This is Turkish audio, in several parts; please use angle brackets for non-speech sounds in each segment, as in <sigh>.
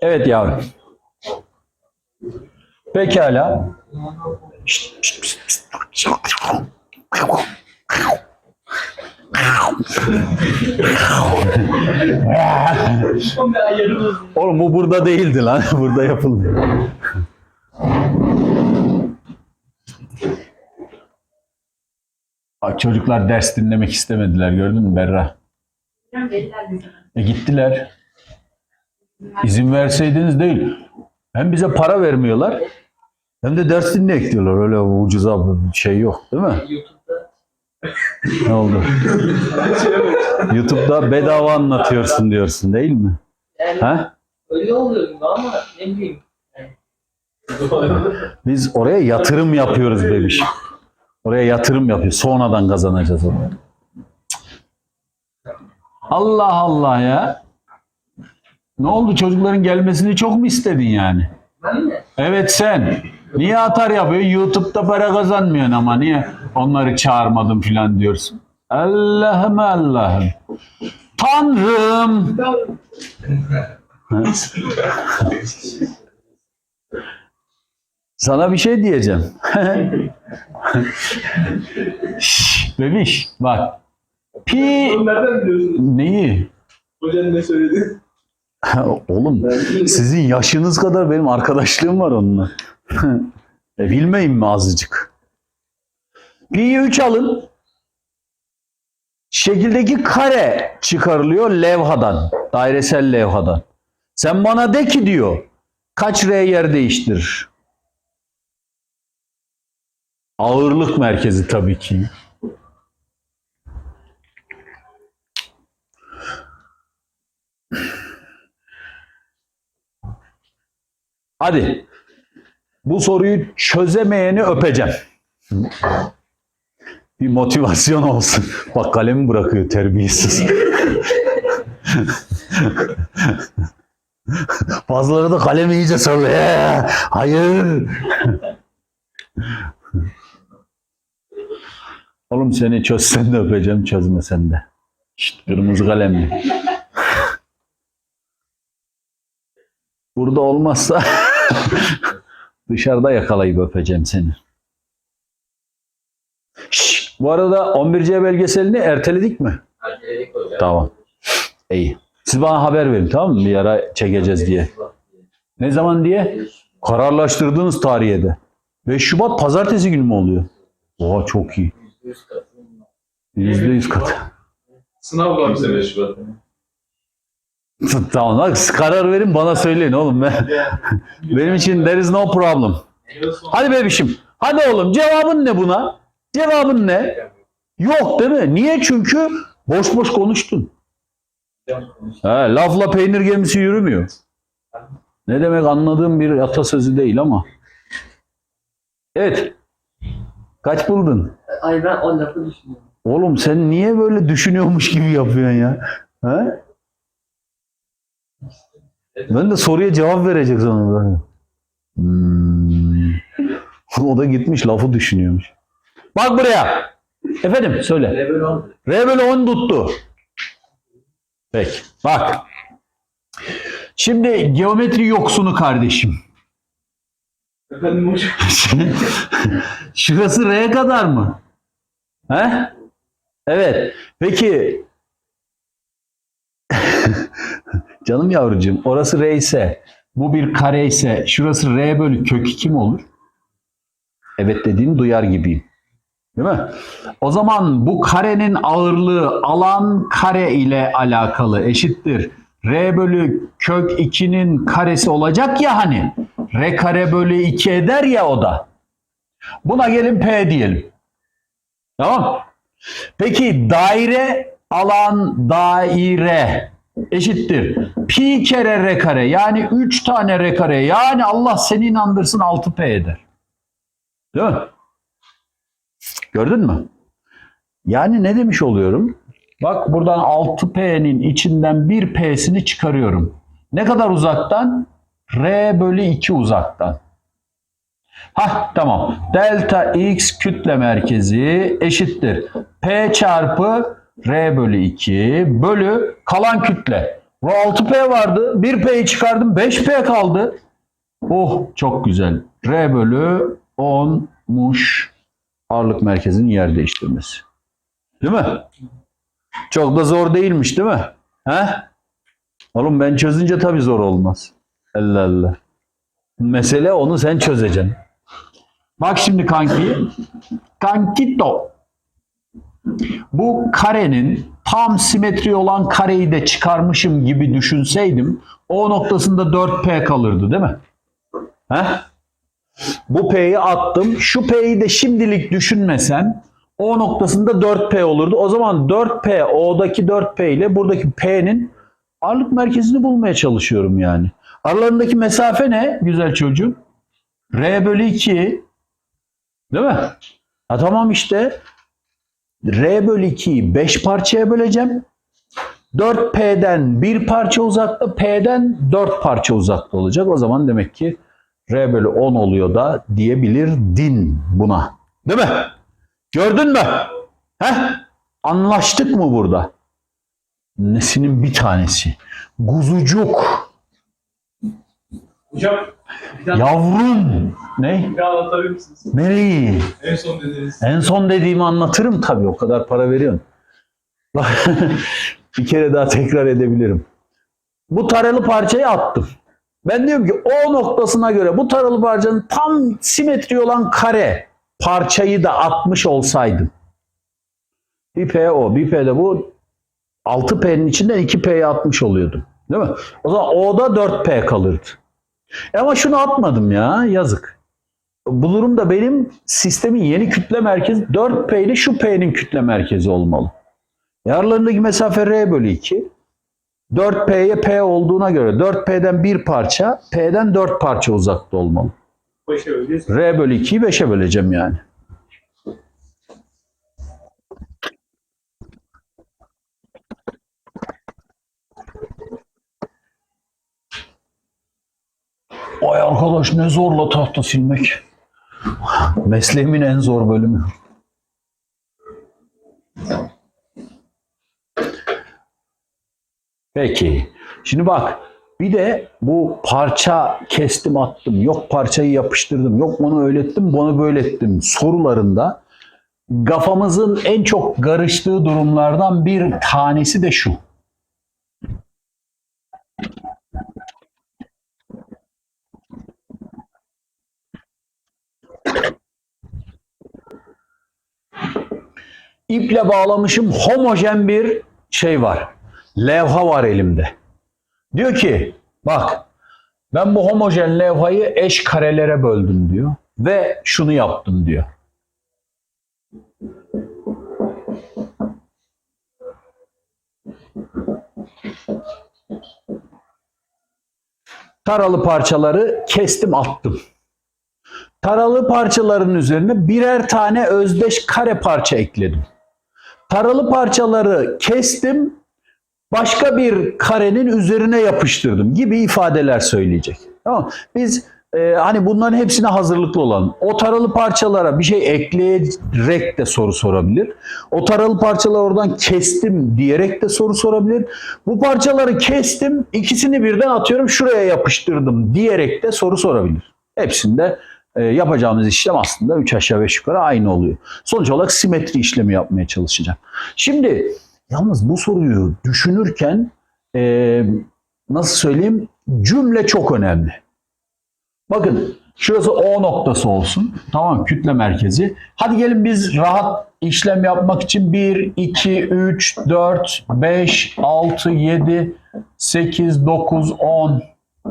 Evet yavrum. Pekala. Oğlum bu burada değildi lan. <laughs> Burada yapıldı. Çocuklar ders dinlemek istemediler gördün mü Berra? E gittiler. İzin verseydiniz değil. Hem bize para vermiyorlar hem de ders dinleyek diyorlar. Öyle ucuza bir şey yok değil mi? <laughs> Ne oldu? YouTube'da bedava anlatıyorsun diyorsun değil mi? Yani Ha? öyle oluyor ama ne bileyim. Biz oraya yatırım yapıyoruz bebiş. Oraya yatırım yapıyoruz. Sonradan kazanacağız onu. Allah Allah ya. Ne oldu çocukların gelmesini çok mu istedin yani? Ben mi? Evet sen. Niye atar yapıyorsun? YouTube'da para kazanmıyorsun ama niye onları çağırmadım filan diyorsun. Allah'ım Allah'ım. Tanrım. Sana bir şey diyeceğim. <laughs> Şşş, bebiş bak. Pi Nereden biliyorsun? neyi? Hocan ne söyledi? Oğlum sizin yaşınız kadar benim arkadaşlığım var onunla. <laughs> e, bilmeyin mi azıcık? Pi'yi 3 alın. Şekildeki kare çıkarılıyor levhadan. Dairesel levhadan. Sen bana de ki diyor. Kaç R yer değiştirir? Ağırlık merkezi tabii ki. Hadi. Bu soruyu çözemeyeni öpeceğim. Bir motivasyon olsun. Bak kalemi bırakıyor terbiyesiz. Bazıları da kalemi iyice sallıyor. Ee, Hayır. Oğlum seni çözsen de öpeceğim, çözmesen de. Şşt, kırmızı kalemli. Burada olmazsa <laughs> dışarıda yakalayıp öpeceğim seni. Şşş, bu arada 11C belgeselini erteledik mi? Erteledik hocam. Tamam. İyi. Siz bana haber verin tamam mı? Bir ara çekeceğiz diye. Ne zaman diye? Kararlaştırdığınız tarihe de. 5 Şubat pazartesi günü mü oluyor? Oha çok iyi. Yüz katı. %100 kat. Sınav var bize 5 Şubat. <laughs> tamam bak karar verin bana söyleyin oğlum. Ben, <laughs> benim için there is no problem. Hadi bebişim. Hadi oğlum cevabın ne buna? Cevabın ne? Yok değil mi? Niye? Çünkü boş boş konuştun. He, lafla peynir gemisi yürümüyor. Ne demek anladığım bir atasözü değil ama. Evet. Kaç buldun? Ay ben o lafı düşünüyorum. Oğlum sen niye böyle düşünüyormuş gibi yapıyorsun ya? He? Ben de soruya cevap verecek sanırım. böyle. Hmm. o da gitmiş lafı düşünüyormuş. Bak buraya. Efendim söyle. Level 10. R bölü 10 tuttu. Peki. Bak. Şimdi geometri yoksunu kardeşim. Efendim hocam. <laughs> Şurası R'ye kadar mı? He? Evet. Peki. <laughs> Canım yavrucuğum orası R ise bu bir kare ise şurası R bölü kök 2 mi olur? Evet dediğini duyar gibiyim. Değil mi? O zaman bu karenin ağırlığı alan kare ile alakalı eşittir. R bölü kök 2'nin karesi olacak ya hani. R kare bölü 2 eder ya o da. Buna gelin P diyelim. Tamam. Peki daire alan daire eşittir. Pi kere R kare yani 3 tane R kare yani Allah seni inandırsın 6P eder. Değil mi? Gördün mü? Yani ne demiş oluyorum? Bak buradan 6P'nin içinden bir P'sini çıkarıyorum. Ne kadar uzaktan? R bölü 2 uzaktan. Hah tamam. Delta X kütle merkezi eşittir. P çarpı R bölü 2 bölü kalan kütle. Bu 6P vardı. 1P'yi çıkardım. 5P kaldı. Oh çok güzel. R bölü 10'muş ağırlık merkezinin yer değiştirmesi. Değil mi? Çok da zor değilmiş değil mi? He? Oğlum ben çözünce tabii zor olmaz. Allah Allah. Mesele onu sen çözeceksin. Bak şimdi kanki. Kankito. Bu karenin tam simetri olan kareyi de çıkarmışım gibi düşünseydim o noktasında 4P kalırdı değil mi? Heh? Bu P'yi attım. Şu P'yi de şimdilik düşünmesen o noktasında 4P olurdu. O zaman 4P, O'daki 4P ile buradaki P'nin ağırlık merkezini bulmaya çalışıyorum yani. Aralarındaki mesafe ne güzel çocuğum? R bölü 2 değil mi? Ha tamam işte R bölü 2'yi 5 parçaya böleceğim. 4P'den bir parça uzakta, P'den 4 parça uzakta olacak. O zaman demek ki R bölü 10 oluyor da diyebilirdin buna. Değil mi? Gördün mü? Heh? Anlaştık mı burada? Nesinin bir tanesi. Guzucuk. Hocam bir tane Yavrum. Ne? bir daha anlatabilir misiniz? Neyi? En son dediğiniz. En son dediğimi anlatırım tabii. O kadar para veriyorsun. <laughs> bir kere daha tekrar edebilirim. Bu taralı parçayı attım. Ben diyorum ki o noktasına göre bu taralı parçanın tam simetri olan kare parçayı da atmış olsaydım. Bir P o, bir P de bu 6P'nin içinden 2P'yi atmış oluyordum. Değil mi? O zaman O'da 4P kalırdı. E ama şunu atmadım ya yazık. Bu durumda benim sistemin yeni kütle merkezi 4P ile şu P'nin kütle merkezi olmalı. Yarlarındaki mesafe R bölü 2. 4P'ye P olduğuna göre 4P'den bir parça, P'den 4 parça uzakta olmalı. R bölü 2'yi 5'e böleceğim yani. Ay arkadaş ne zorla tahta silmek. Mesleğimin en zor bölümü. Peki. Şimdi bak bir de bu parça kestim attım, yok parçayı yapıştırdım, yok onu öyle ettim, bunu böyle ettim sorularında kafamızın en çok karıştığı durumlardan bir tanesi de şu. İple bağlamışım homojen bir şey var. Levha var elimde. Diyor ki bak ben bu homojen levhayı eş karelere böldüm diyor. Ve şunu yaptım diyor. Taralı parçaları kestim attım. Taralı parçaların üzerine birer tane özdeş kare parça ekledim. Taralı parçaları kestim, başka bir karenin üzerine yapıştırdım gibi ifadeler söyleyecek. Tamam? Biz e, hani bunların hepsine hazırlıklı olalım. O taralı parçalara bir şey ekleyerek de soru sorabilir. O taralı parçaları oradan kestim diyerek de soru sorabilir. Bu parçaları kestim, ikisini birden atıyorum şuraya yapıştırdım diyerek de soru sorabilir. Hepsinde e, yapacağımız işlem aslında 3 aşağı 5 yukarı aynı oluyor. Sonuç olarak simetri işlemi yapmaya çalışacağım. Şimdi yalnız bu soruyu düşünürken e, nasıl söyleyeyim cümle çok önemli. Bakın şurası O noktası olsun. Tamam kütle merkezi. Hadi gelin biz rahat işlem yapmak için 1, 2, 3, 4, 5, 6, 7, 8, 9, 10,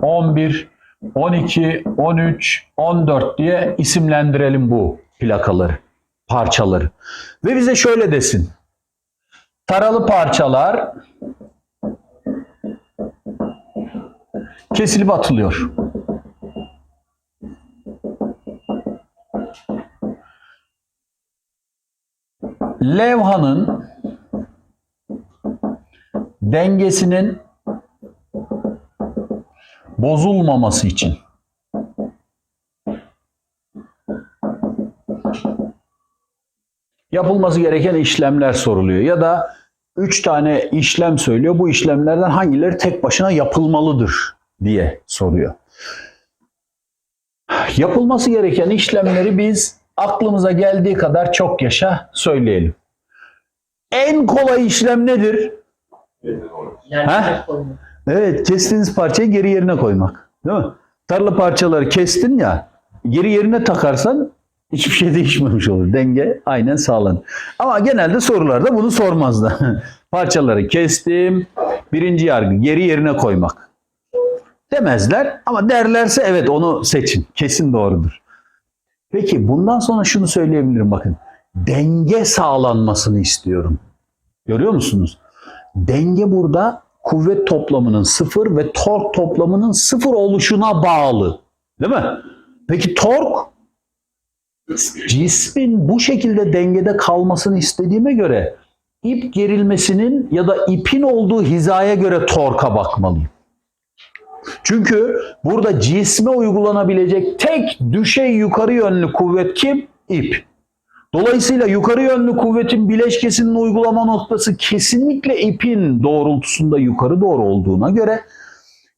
11, 12, 13, 14 diye isimlendirelim bu plakaları, parçaları. Ve bize şöyle desin. Taralı parçalar kesilip atılıyor. Levhanın dengesinin bozulmaması için yapılması gereken işlemler soruluyor ya da üç tane işlem söylüyor. Bu işlemlerden hangileri tek başına yapılmalıdır diye soruyor. Yapılması gereken işlemleri biz aklımıza geldiği kadar çok yaşa söyleyelim. En kolay işlem nedir? Yani Ha? Evet, kestiğiniz parçayı geri yerine koymak. Değil mi? Tarla parçaları kestin ya, geri yerine takarsan hiçbir şey <laughs> değişmemiş olur. Denge aynen sağlanır. Ama genelde sorularda bunu sormazlar. <laughs> Parçaları kestim, birinci yargı geri yerine koymak. Demezler ama derlerse evet onu seçin. Kesin doğrudur. Peki bundan sonra şunu söyleyebilirim bakın. Denge sağlanmasını istiyorum. Görüyor musunuz? Denge burada kuvvet toplamının sıfır ve tork toplamının sıfır oluşuna bağlı. Değil mi? Peki tork cismin bu şekilde dengede kalmasını istediğime göre ip gerilmesinin ya da ipin olduğu hizaya göre torka bakmalıyım. Çünkü burada cisme uygulanabilecek tek düşey yukarı yönlü kuvvet kim? İp. Dolayısıyla yukarı yönlü kuvvetin bileşkesinin uygulama noktası kesinlikle ipin doğrultusunda yukarı doğru olduğuna göre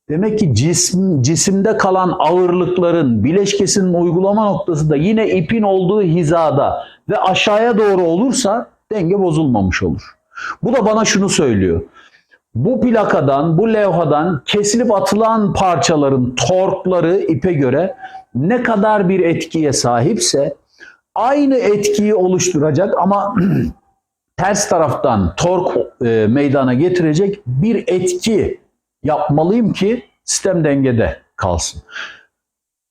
demek ki cisim, cisimde kalan ağırlıkların bileşkesinin uygulama noktası da yine ipin olduğu hizada ve aşağıya doğru olursa denge bozulmamış olur. Bu da bana şunu söylüyor. Bu plakadan, bu levhadan kesilip atılan parçaların torkları ipe göre ne kadar bir etkiye sahipse aynı etkiyi oluşturacak ama <clears throat> ters taraftan tork e, meydana getirecek bir etki yapmalıyım ki sistem dengede kalsın.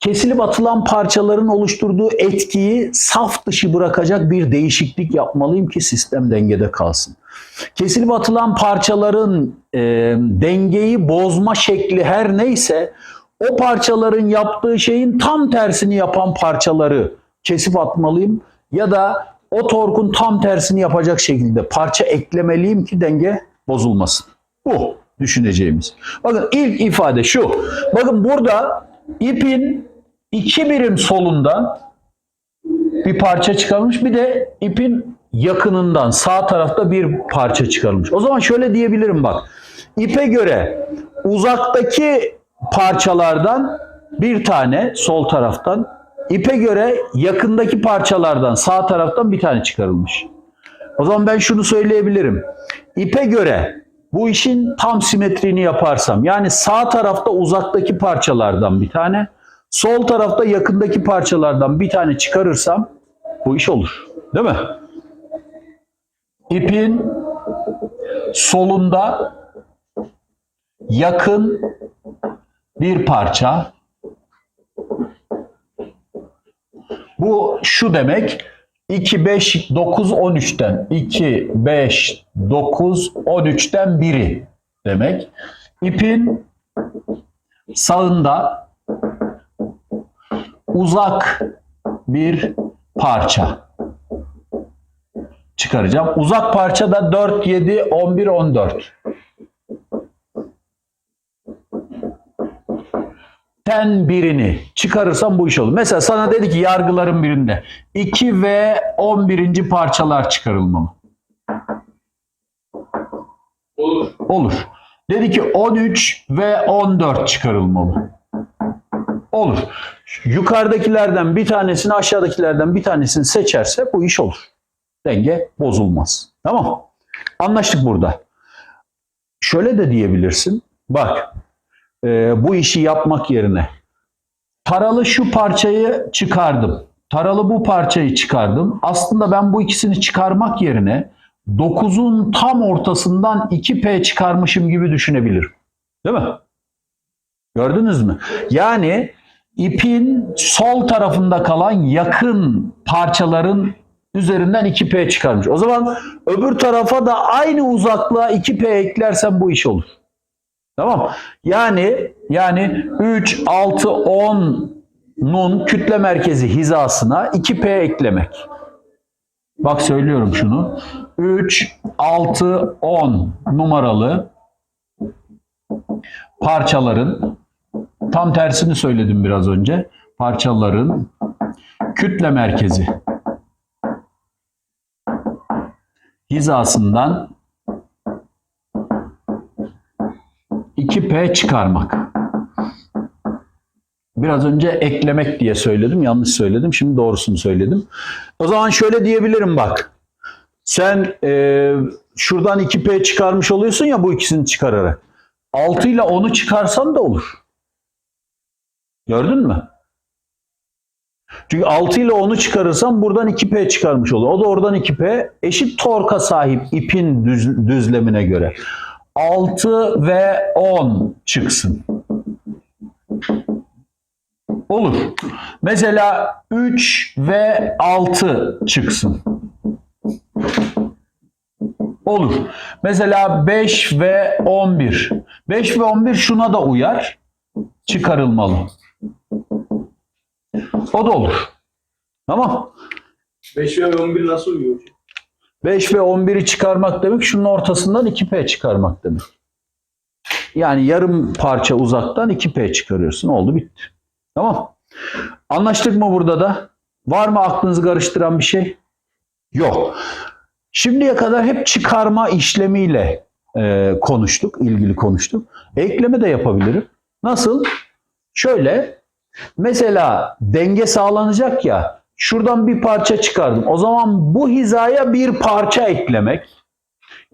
Kesilip atılan parçaların oluşturduğu etkiyi saf dışı bırakacak bir değişiklik yapmalıyım ki sistem dengede kalsın. Kesilip atılan parçaların e, dengeyi bozma şekli her neyse o parçaların yaptığı şeyin tam tersini yapan parçaları kesip atmalıyım ya da o torkun tam tersini yapacak şekilde parça eklemeliyim ki denge bozulmasın. Bu düşüneceğimiz. Bakın ilk ifade şu. Bakın burada ipin iki birim solundan bir parça çıkarılmış bir de ipin yakınından sağ tarafta bir parça çıkarılmış. O zaman şöyle diyebilirim bak. İpe göre uzaktaki parçalardan bir tane sol taraftan İpe göre yakındaki parçalardan sağ taraftan bir tane çıkarılmış. O zaman ben şunu söyleyebilirim. İpe göre bu işin tam simetriğini yaparsam yani sağ tarafta uzaktaki parçalardan bir tane, sol tarafta yakındaki parçalardan bir tane çıkarırsam bu iş olur. Değil mi? İpin solunda yakın bir parça Bu şu demek 2, 5, 9, 13'ten 2, 5, 9, 13'ten biri demek. İpin sağında uzak bir parça çıkaracağım. Uzak parça da 4, 7, 11, 14. ten birini çıkarırsam bu iş olur. Mesela sana dedi ki yargıların birinde 2 ve 11. parçalar çıkarılmalı. Olur. Olur. Dedi ki 13 ve 14 çıkarılmalı. Olur. Yukarıdakilerden bir tanesini aşağıdakilerden bir tanesini seçerse bu iş olur. Denge bozulmaz. Tamam. Anlaştık burada. Şöyle de diyebilirsin. Bak e, bu işi yapmak yerine taralı şu parçayı çıkardım. Taralı bu parçayı çıkardım. Aslında ben bu ikisini çıkarmak yerine 9'un tam ortasından 2P çıkarmışım gibi düşünebilirim. Değil mi? Gördünüz mü? Yani ipin sol tarafında kalan yakın parçaların üzerinden 2P çıkarmış. O zaman öbür tarafa da aynı uzaklığa 2P eklersen bu iş olur. Tamam. Yani yani 3, 6, 10'nun kütle merkezi hizasına 2P eklemek. Bak söylüyorum şunu. 3, 6, 10 numaralı parçaların tam tersini söyledim biraz önce. Parçaların kütle merkezi hizasından 2P çıkarmak. Biraz önce eklemek diye söyledim. Yanlış söyledim. Şimdi doğrusunu söyledim. O zaman şöyle diyebilirim bak. Sen e, şuradan 2P çıkarmış oluyorsun ya bu ikisini çıkararak. 6 ile 10'u çıkarsan da olur. Gördün mü? Çünkü 6 ile 10'u çıkarırsan buradan 2P çıkarmış olur. O da oradan 2P eşit torka sahip ipin düz- düzlemine göre. 6 ve 10 çıksın. Olur. Mesela 3 ve 6 çıksın. Olur. Mesela 5 ve 11. 5 ve 11 şuna da uyar. Çıkarılmalı. O da olur. Tamam. 5 ve 11 nasıl uyuyor? 5 ve 11'i çıkarmak demek şunun ortasından 2P çıkarmak demek. Yani yarım parça uzaktan 2P çıkarıyorsun. Oldu bitti. Tamam. Anlaştık mı burada da? Var mı aklınızı karıştıran bir şey? Yok. Şimdiye kadar hep çıkarma işlemiyle e, konuştuk, ilgili konuştuk. Ekleme de yapabilirim. Nasıl? Şöyle, mesela denge sağlanacak ya, şuradan bir parça çıkardım. O zaman bu hizaya bir parça eklemek,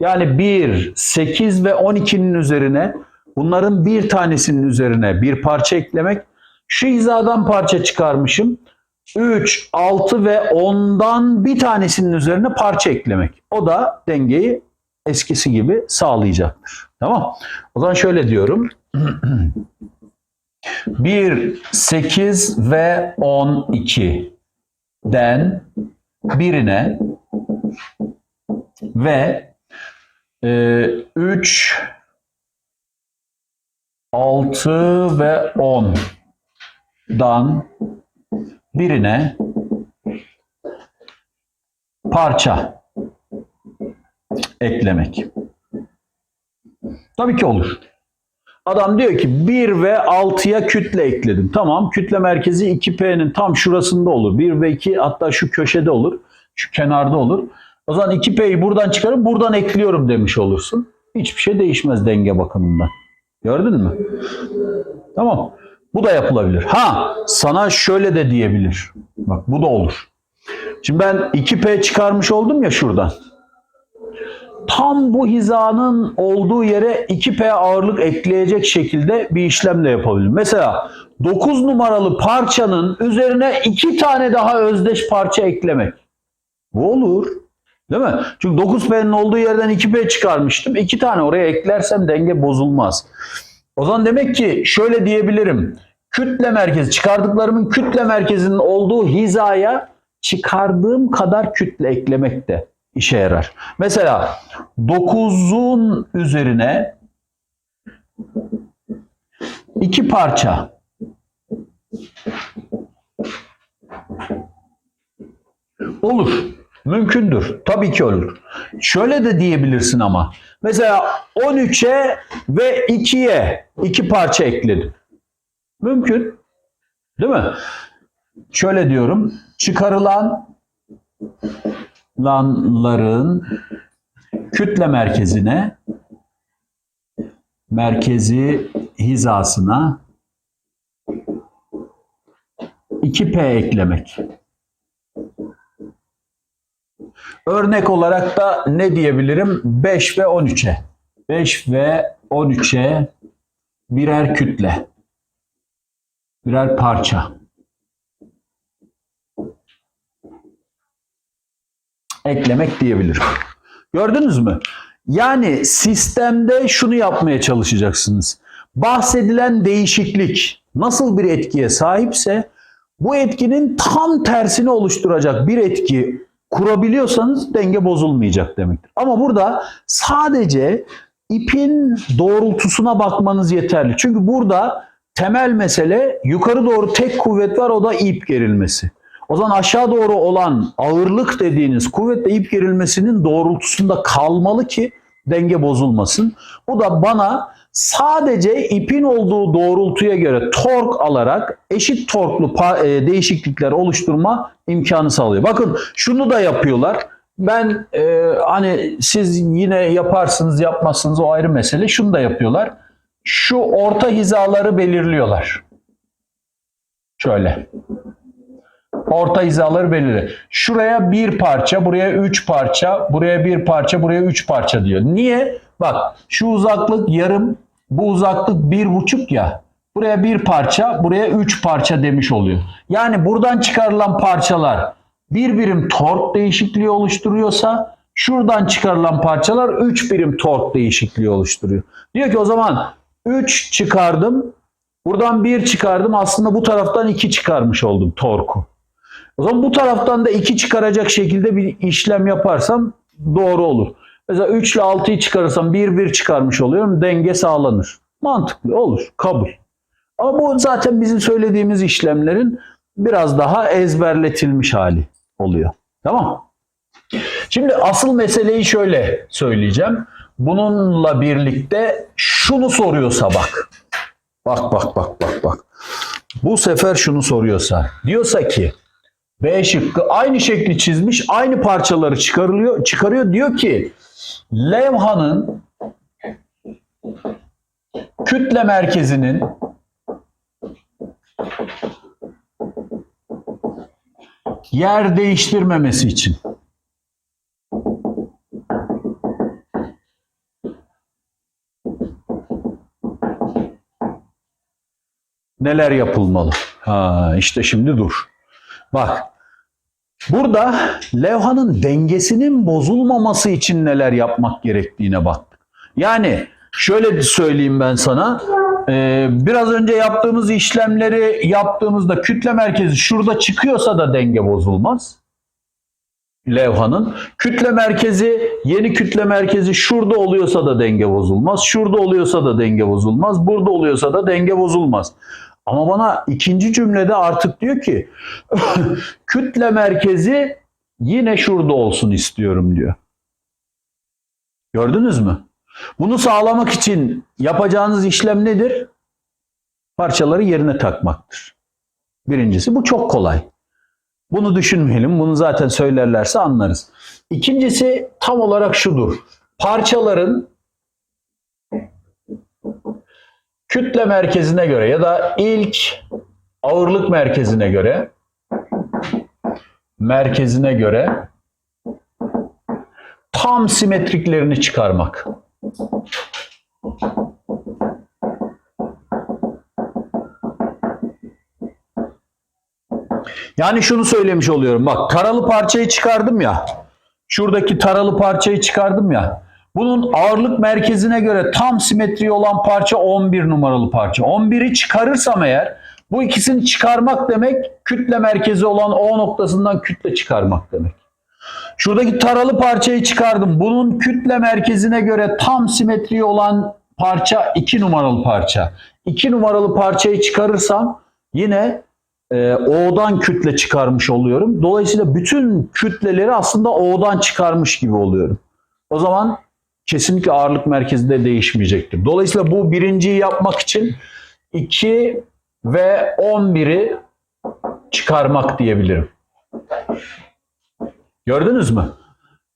yani 1, 8 ve 12'nin üzerine, bunların bir tanesinin üzerine bir parça eklemek, şu hizadan parça çıkarmışım. 3, 6 ve 10'dan bir tanesinin üzerine parça eklemek. O da dengeyi eskisi gibi sağlayacaktır. Tamam. O zaman şöyle diyorum. <clears throat> 1, 8 ve 12 den birine ve e, 3, 6 ve 10'dan birine parça eklemek. Tabii ki olur. Adam diyor ki 1 ve 6'ya kütle ekledim. Tamam kütle merkezi 2P'nin tam şurasında olur. 1 ve 2 hatta şu köşede olur. Şu kenarda olur. O zaman 2P'yi buradan çıkarıp buradan ekliyorum demiş olursun. Hiçbir şey değişmez denge bakımından. Gördün mü? Tamam. Bu da yapılabilir. Ha sana şöyle de diyebilir. Bak bu da olur. Şimdi ben 2P çıkarmış oldum ya şuradan. Tam bu hizanın olduğu yere 2P ağırlık ekleyecek şekilde bir işlemle yapabilirim. Mesela 9 numaralı parçanın üzerine 2 tane daha özdeş parça eklemek. Bu olur. Değil mi? Çünkü 9P'nin olduğu yerden 2P çıkarmıştım. 2 tane oraya eklersem denge bozulmaz. O zaman demek ki şöyle diyebilirim. Kütle merkezi, çıkardıklarımın kütle merkezinin olduğu hizaya çıkardığım kadar kütle eklemek de işe yarar. Mesela 9'un üzerine iki parça olur. Mümkündür. Tabii ki olur. Şöyle de diyebilirsin ama. Mesela 13'e ve 2'ye iki parça ekledim. Mümkün. Değil mi? Şöyle diyorum. Çıkarılan lanların kütle merkezine merkezi hizasına 2P eklemek. Örnek olarak da ne diyebilirim? 5 ve 13'e. 5 ve 13'e birer kütle. Birer parça. Eklemek diyebilirim. Gördünüz mü? Yani sistemde şunu yapmaya çalışacaksınız. Bahsedilen değişiklik nasıl bir etkiye sahipse bu etkinin tam tersini oluşturacak bir etki kurabiliyorsanız denge bozulmayacak demektir. Ama burada sadece ipin doğrultusuna bakmanız yeterli. Çünkü burada temel mesele yukarı doğru tek kuvvet var o da ip gerilmesi. O zaman aşağı doğru olan ağırlık dediğiniz kuvvetle ip gerilmesinin doğrultusunda kalmalı ki denge bozulmasın. Bu da bana sadece ipin olduğu doğrultuya göre tork alarak eşit torklu e, değişiklikler oluşturma imkanı sağlıyor. Bakın şunu da yapıyorlar. Ben e, hani siz yine yaparsınız yapmazsınız o ayrı mesele. Şunu da yapıyorlar. şu orta hizaları belirliyorlar. Şöyle. Orta hizaları belirli. Şuraya bir parça, buraya üç parça, buraya bir parça, buraya üç parça diyor. Niye? Bak şu uzaklık yarım, bu uzaklık bir buçuk ya. Buraya bir parça, buraya üç parça demiş oluyor. Yani buradan çıkarılan parçalar bir birim tork değişikliği oluşturuyorsa şuradan çıkarılan parçalar 3 birim tork değişikliği oluşturuyor. Diyor ki o zaman 3 çıkardım. Buradan 1 çıkardım. Aslında bu taraftan 2 çıkarmış oldum torku. O zaman bu taraftan da 2 çıkaracak şekilde bir işlem yaparsam doğru olur. Mesela 3 ile 6'yı çıkarırsam 1 1 çıkarmış oluyorum. Denge sağlanır. Mantıklı olur. Kabul. Ama bu zaten bizim söylediğimiz işlemlerin biraz daha ezberletilmiş hali oluyor. Tamam. Şimdi asıl meseleyi şöyle söyleyeceğim. Bununla birlikte şunu soruyorsa bak. Bak bak bak bak bak. Bu sefer şunu soruyorsa. Diyorsa ki B şıkkı aynı şekli çizmiş, aynı parçaları çıkarılıyor, çıkarıyor. Diyor ki levhanın kütle merkezinin yer değiştirmemesi için. Neler yapılmalı? Ha, işte şimdi dur. Bak. Burada levhanın dengesinin bozulmaması için neler yapmak gerektiğine baktık. Yani şöyle söyleyeyim ben sana. Ee, biraz önce yaptığımız işlemleri yaptığımızda kütle merkezi şurada çıkıyorsa da denge bozulmaz. Levhanın. Kütle merkezi, yeni kütle merkezi şurada oluyorsa da denge bozulmaz. Şurada oluyorsa da denge bozulmaz. Burada oluyorsa da denge bozulmaz. Ama bana ikinci cümlede artık diyor ki <laughs> kütle merkezi yine şurada olsun istiyorum diyor. Gördünüz mü? Bunu sağlamak için yapacağınız işlem nedir? Parçaları yerine takmaktır. Birincisi bu çok kolay. Bunu düşünmeyelim. Bunu zaten söylerlerse anlarız. İkincisi tam olarak şudur. Parçaların kütle merkezine göre ya da ilk ağırlık merkezine göre merkezine göre tam simetriklerini çıkarmak. Yani şunu söylemiş oluyorum. Bak taralı parçayı çıkardım ya. Şuradaki taralı parçayı çıkardım ya. Bunun ağırlık merkezine göre tam simetri olan parça 11 numaralı parça. 11'i çıkarırsam eğer bu ikisini çıkarmak demek kütle merkezi olan O noktasından kütle çıkarmak demek. Şuradaki taralı parçayı çıkardım. Bunun kütle merkezine göre tam simetri olan parça 2 numaralı parça. 2 numaralı parçayı çıkarırsam yine e, O'dan kütle çıkarmış oluyorum. Dolayısıyla bütün kütleleri aslında O'dan çıkarmış gibi oluyorum. O zaman kesinlikle ağırlık merkezi de değişmeyecektir. Dolayısıyla bu birinciyi yapmak için 2 ve 11'i çıkarmak diyebilirim. Gördünüz mü?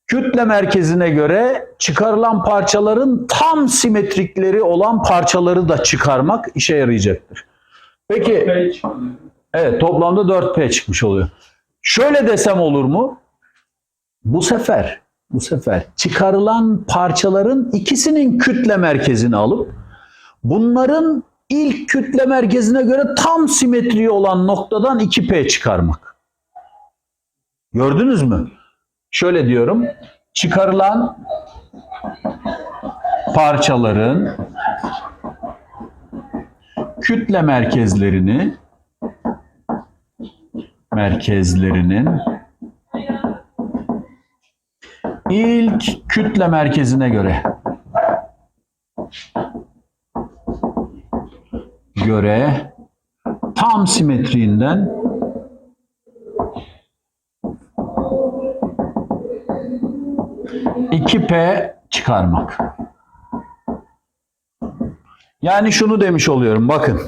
Kütle merkezine göre çıkarılan parçaların tam simetrikleri olan parçaları da çıkarmak işe yarayacaktır. Peki. Evet toplamda 4P çıkmış oluyor. Şöyle desem olur mu? Bu sefer bu sefer çıkarılan parçaların ikisinin kütle merkezini alıp bunların ilk kütle merkezine göre tam simetri olan noktadan 2P çıkarmak. Gördünüz mü? Şöyle diyorum. Çıkarılan parçaların kütle merkezlerini merkezlerinin ilk kütle merkezine göre göre tam simetriğinden iki p çıkarmak. Yani şunu demiş oluyorum bakın.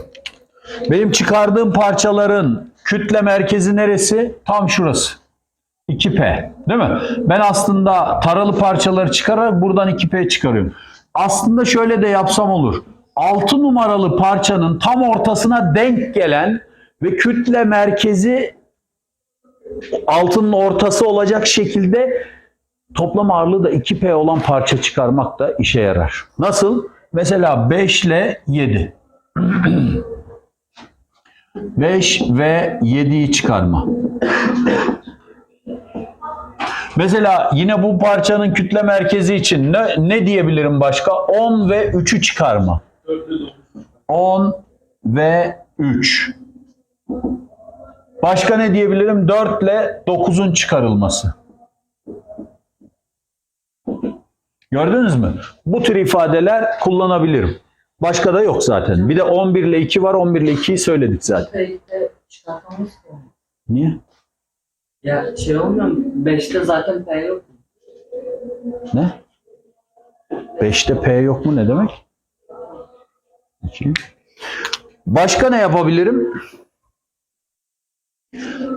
Benim çıkardığım parçaların kütle merkezi neresi? Tam şurası. 2P. Değil mi? Ben aslında taralı parçaları çıkararak buradan 2P çıkarıyorum. Aslında şöyle de yapsam olur. 6 numaralı parçanın tam ortasına denk gelen ve kütle merkezi altının ortası olacak şekilde toplam ağırlığı da 2P olan parça çıkarmak da işe yarar. Nasıl? Mesela 5 ile 7. 5 <clears throat> ve 7'yi çıkarma. Mesela yine bu parçanın kütle merkezi için ne, ne diyebilirim başka? 10 ve 3'ü çıkarma. 10 ve 3. Başka ne diyebilirim? 4 ile 9'un çıkarılması. Gördünüz mü? Bu tür ifadeler kullanabilirim. Başka da yok zaten. Bir de 11 ile 2 var. 11 ile 2'yi söyledik zaten. Niye? Ya şey olmuyor mu? 5'te zaten P yok. Ne? 5'te P yok mu ne demek? 2. Başka ne yapabilirim?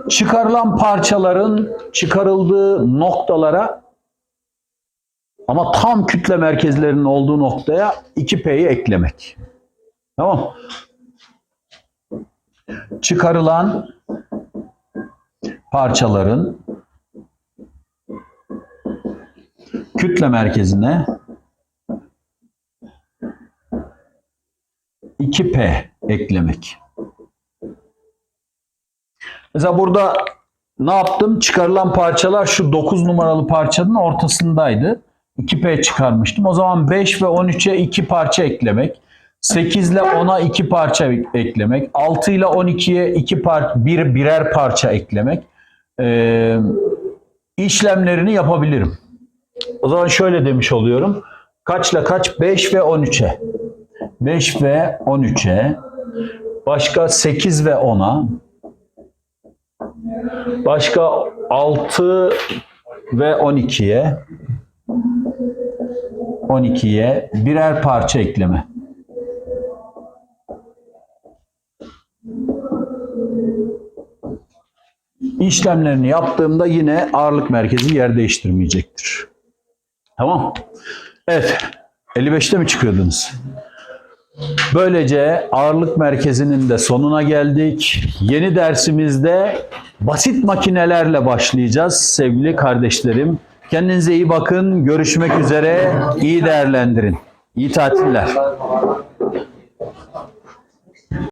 Çıkarılan parçaların çıkarıldığı noktalara ama tam kütle merkezlerinin olduğu noktaya 2P'yi eklemek. Tamam. Çıkarılan parçaların kütle merkezine 2P eklemek. Mesela burada ne yaptım? Çıkarılan parçalar şu 9 numaralı parçanın ortasındaydı. 2P çıkarmıştım. O zaman 5 ve 13'e 2 parça eklemek. 8 ile 10'a 2 parça eklemek. 6 ile 12'ye 2 par bir birer parça eklemek. Ee, işlemlerini yapabilirim. O zaman şöyle demiş oluyorum. Kaçla kaç? 5 ve 13'e. 5 ve 13'e. Başka 8 ve 10'a. Başka 6 ve 12'ye. 12'ye birer parça ekleme. İşlemlerini yaptığımda yine ağırlık merkezi yer değiştirmeyecektir. Tamam. Evet. 55'te mi çıkıyordunuz? Böylece ağırlık merkezinin de sonuna geldik. Yeni dersimizde basit makinelerle başlayacağız sevgili kardeşlerim. Kendinize iyi bakın. Görüşmek üzere. İyi değerlendirin. İyi tatiller.